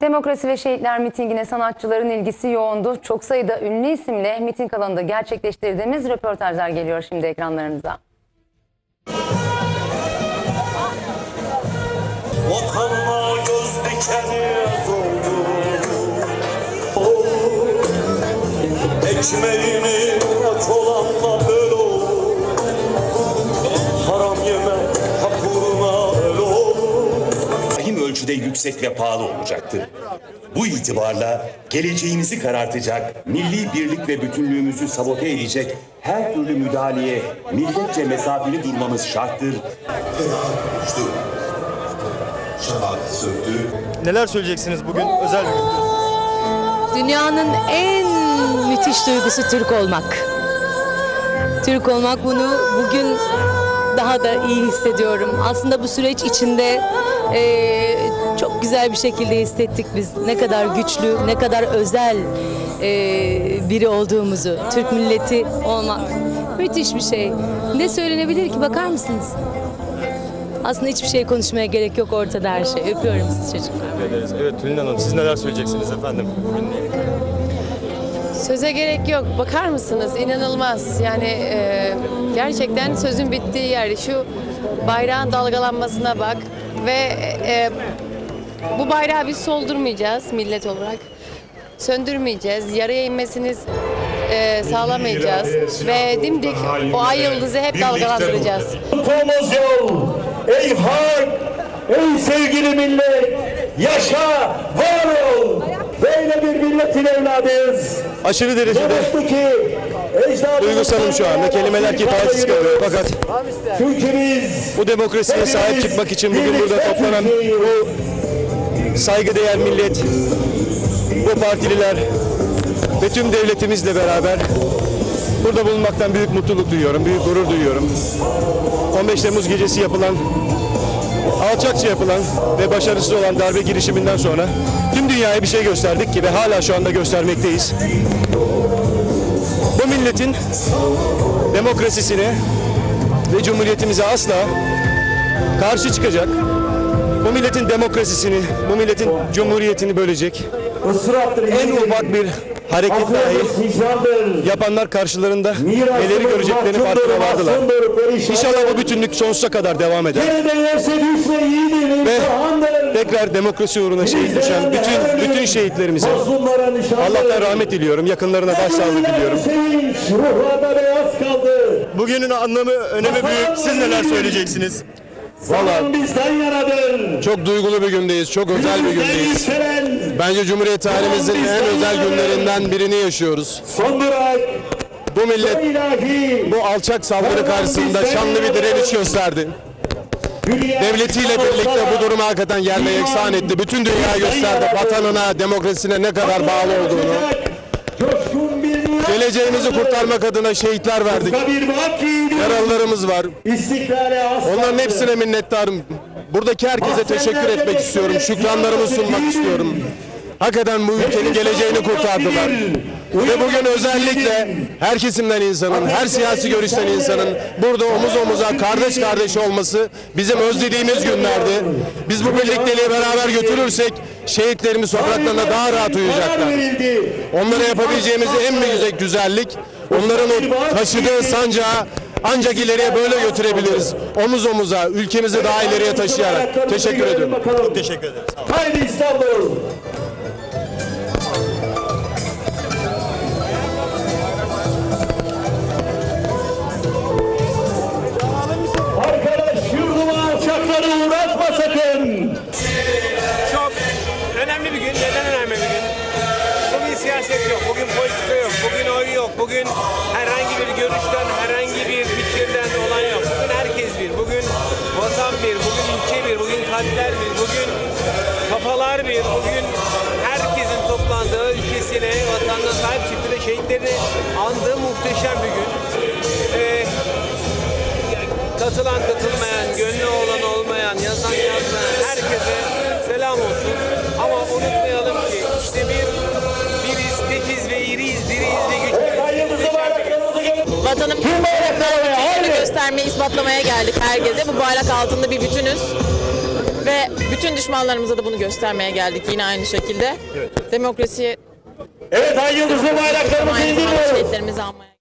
Demokrasi ve Şehitler mitingine sanatçıların ilgisi yoğundu. Çok sayıda ünlü isimle miting alanında gerçekleştirdiğimiz röportajlar geliyor şimdi ekranlarınıza. Oh, Ekmeğini aç olanla ölçüde yüksek ve pahalı olacaktı. Bu itibarla geleceğimizi karartacak, milli birlik ve bütünlüğümüzü sabote edecek her türlü müdahaleye milletçe mesafeli durmamız şarttır. Neler söyleyeceksiniz bugün özel bir gün. Dünyanın en müthiş duygusu Türk olmak. Türk olmak bunu bugün daha da iyi hissediyorum. Aslında bu süreç içinde eee, çok güzel bir şekilde hissettik biz. Ne kadar güçlü, ne kadar özel eee, biri olduğumuzu. Türk milleti olmak müthiş bir şey. Ne söylenebilir ki bakar mısınız? Aslında hiçbir şey konuşmaya gerek yok ortada her şey. Öpüyorum sizi çocuklar. Teşekkür. Evet Tülin Hanım siz neler söyleyeceksiniz efendim bugünle ilgili? Söze gerek yok. Bakar mısınız? İnanılmaz. Yani e, gerçekten sözün bittiği yer. Şu bayrağın dalgalanmasına bak ve e, bu bayrağı biz soldurmayacağız millet olarak. Söndürmeyeceğiz. Yarıya inmesini e, sağlamayacağız ve dimdik o ay yıldızı hep dalgalandıracağız. Tuttuğumuz yol Ey halk Ey sevgili millet Yaşa var ol Böyle bir milletin evladıyız Aşırı derecede duygusalım şu anda. Kelimeler kifayetsiz kalıyor. Fakat Çünkü biz bu demokrasiye sahip çıkmak için bugün burada toplanan bu saygıdeğer millet, bu partililer ve tüm devletimizle beraber burada bulunmaktan büyük mutluluk duyuyorum, büyük gurur duyuyorum. 15 Temmuz gecesi yapılan, alçakça yapılan ve başarısız olan darbe girişiminden sonra tüm dünyaya bir şey gösterdik ki ve hala şu anda göstermekteyiz. Bu milletin demokrasisine ve cumhuriyetimize asla karşı çıkacak, bu milletin demokrasisini, bu milletin cumhuriyetini bölecek en ufak bir hareket dahi yapanlar karşılarında Mirasımız neleri göreceklerini farkına vardılar. İnşallah bu bütünlük sonsuza kadar devam eder. Ve tekrar demokrasi uğruna şehit düşen bütün bütün şehitlerimize. Allah'tan rahmet diliyorum. Yakınlarına başsağlığı diliyorum. Bugünün anlamı, önemi büyük. Siz neler söyleyeceksiniz? Zaman bizden yanadır. Çok duygulu bir gündeyiz, çok özel bir gündeyiz. Bence Cumhuriyet tarihimizin en özel günlerinden birini yaşıyoruz. son durak Bu millet bu alçak saldırı karşısında şanlı bir direniş gösterdi. Devletiyle birlikte bu durumu hakikaten yerle yeksan etti. Bütün dünya gösterdi vatanına, demokrasisine ne kadar bağlı olduğunu. Geleceğimizi kurtarmak adına şehitler verdik. Yaralılarımız var. Onların hepsine minnettarım. Buradaki herkese teşekkür etmek istiyorum. Şükranlarımı sunmak istiyorum. Hakikaten bu ülkenin geleceğini kurtardılar. Ve bugün özellikle her kesimden insanın, her siyasi görüşten insanın burada omuz omuza kardeş kardeş olması bizim özlediğimiz günlerdi. Biz bu birlikteliği beraber götürürsek şehitlerimiz sokaklarında daha rahat uyuyacaklar. verildi. Onlara yapabileceğimiz en büyük güzellik onların o taşıdığı sancağı ancak ileriye böyle götürebiliriz. Omuz omuza, ülkemizi daha ileriye taşıyarak. Teşekkür ediyorum. Bakalım. Teşekkür ederiz. Haydi İstanbul. Bugün herhangi bir görüşten, herhangi bir fikirden olan yok. Bugün herkes bir, bugün vatan bir, bugün ülke bir, bugün kalpler bir, bugün kafalar bir, bugün herkesin toplandığı ülkesine, vatanına sahip çıktığı ve şehitlerini andığı muhteşem bir gün. Ee, katılan katılmayan, gönlü olan olmayan, yazan yazmayan herkese selam olsun. Ama unutmayalım Vatanın Tüm bayrakları göstermeyi, ispatlamaya geldik herkese. Bu bayrak altında bir bütünüz. Ve bütün düşmanlarımıza da bunu göstermeye geldik yine aynı şekilde. Demokrasiye Evet ay yıldızlı bayraklarımızı indiriyoruz. anmaya